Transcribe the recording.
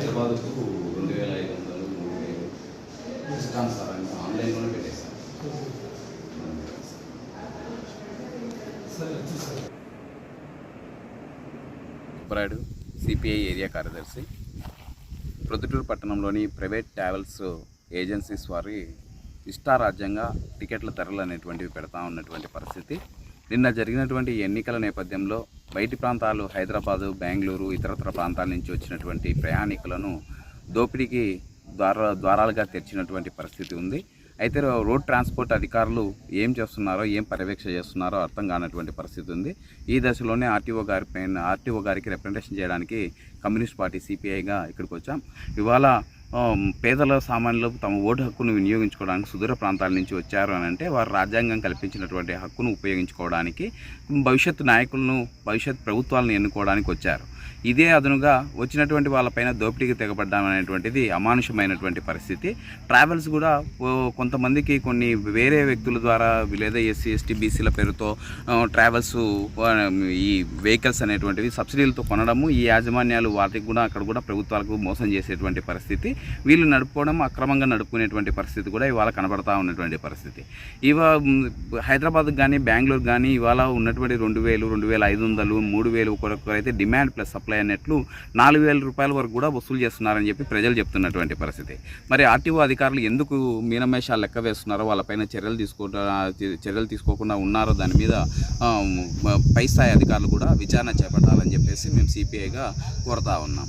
హైదరాబాద్కు రెండు వేల ఐదు వందలు మూడు వేలు ఇస్తాను సార్ అని ఆన్లైన్లోనే పెట్టేస్తాను సుబ్బరాయుడు సిపిఐ ఏరియా కార్యదర్శి. ప్రొద్దుటూరు పట్టణంలోని ప్రైవేట్ ట్రావెల్స్ ఏజెన్సీస్ వారి ఇష్టారాజ్యంగా టికెట్ల ధరలు అనేటువంటివి పెడతా ఉన్నటువంటి పరిస్థితి. నిన్న జరిగినటువంటి ఎన్నికల నేపథ్యంలో బయటి ప్రాంతాలు హైదరాబాదు బెంగళూరు ఇతరత్ర ప్రాంతాల నుంచి వచ్చినటువంటి ప్రయాణికులను దోపిడీకి ద్వార ద్వారాలుగా తెరిచినటువంటి పరిస్థితి ఉంది. అయితే రోడ్ ట్రాన్స్పోర్ట్ అధికారులు ఏం చేస్తున్నారో ఏం పర్యవేక్ష చేస్తున్నారో అర్థం కానటువంటి పరిస్థితి ఉంది. ఈ దశలోనే ఆర్టీఓ గారి పైన ఆర్టీఓ గారికి రిప్రజెంటేషన్ చేయడానికి కమ్యూనిస్ట్ పార్టీ సిపిఐగా ఇక్కడికి వచ్చాం. ఇవాళ పేదల సామాన్యులు తమ ఓటు హక్కును వినియోగించుకోవడానికి సుదూర ప్రాంతాల నుంచి వచ్చారు అని అంటే వారు రాజ్యాంగం కల్పించినటువంటి హక్కును ఉపయోగించుకోవడానికి భవిష్యత్తు నాయకులను భవిష్యత్ ప్రభుత్వాలను ఎన్నుకోవడానికి వచ్చారు. ఇదే అదనుగా వచ్చినటువంటి వాళ్ళపైన దోపిడీకి తెగబడ్డాం అనేటువంటిది అమానుషమైనటువంటి పరిస్థితి. ట్రావెల్స్ కూడా కొంతమందికి కొన్ని వేరే వ్యక్తుల ద్వారా లేదా ఎస్సీ ఎస్టీ బీసీల పేరుతో ట్రావెల్స్ ఈ వెహికల్స్ అనేటువంటివి సబ్సిడీలతో కొనడము ఈ యాజమాన్యాలు వాటికి కూడా అక్కడ కూడా ప్రభుత్వాలకు మోసం చేసేటువంటి పరిస్థితి. వీళ్ళు నడుపుకోవడం అక్రమంగా నడుపుకునేటువంటి పరిస్థితి కూడా ఇవాళ కనబడతా ఉన్నటువంటి పరిస్థితి. ఇవా హైదరాబాద్కి కానీ బెంగళూరు కానీ ఇవాళ ఉన్నటువంటి రెండు వేలు రెండు వేల ఐదు వందలు మూడు వేలు ఒకరొకరైతే డిమాండ్ ప్లస్ సప్లై అన్నట్లు నాలుగు వేల రూపాయల వరకు కూడా వసూలు చేస్తున్నారని చెప్పి ప్రజలు చెప్తున్నటువంటి పరిస్థితి. మరి ఆర్టీఓ అధికారులు ఎందుకు మీనమేషాలు లెక్క వేస్తున్నారో వాళ్ళపైన చర్యలు తీసుకోవడం చర్యలు తీసుకోకుండా ఉన్నారో దాని మీద పై స్థాయి అధికారులు కూడా విచారణ చేపట్టాలని చెప్పేసి మేము సిపిఐగా కోరుతా ఉన్నాం.